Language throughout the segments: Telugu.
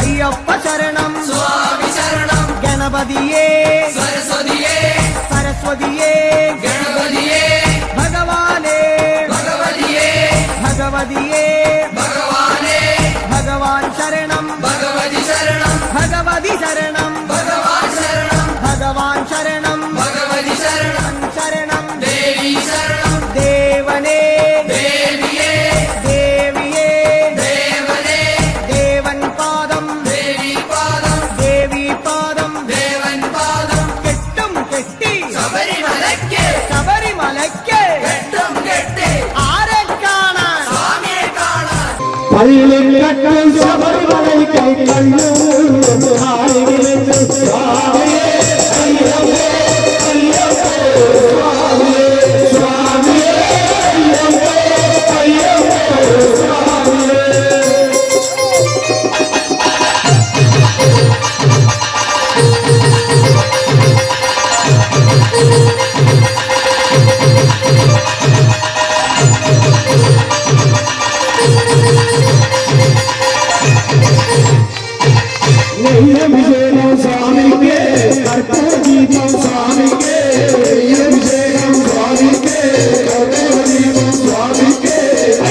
അയ്യപ്പ ശരണം. സ്വാമി ശരണം. ഗണപതിയേ. സരസ്വതിയേ. സരസ്വതിയേ. ഗണപതിയേ. ഭഗവാനേ. ഭഗവതിയേ. ഭഗവതിയേ. ഭഗവാനേ. ഭഗവാൻ ശരണം. ഭഗവതി ശരണം. ഭഗവതി ശരണം. kai kai kai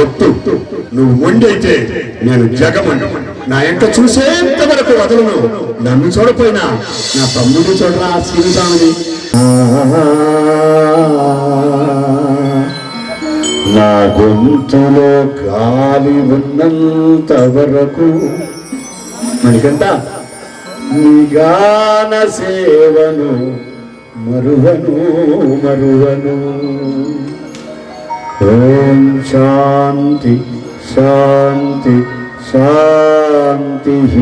ఒట్టు నువ్వు మొండైతే నేను జగమను. నా ఎంక చూసేంత వరకు వదలను. నన్ను చూడపోయినా నా తమ్ముడు చూడరా శ్రీస్వామిని నా గొంతులో గాలి ఉన్నంత వరకు మనకంట నిగాన సేవను మరువను మరువను. ఓం శాంతి శాంతి. शान्तिः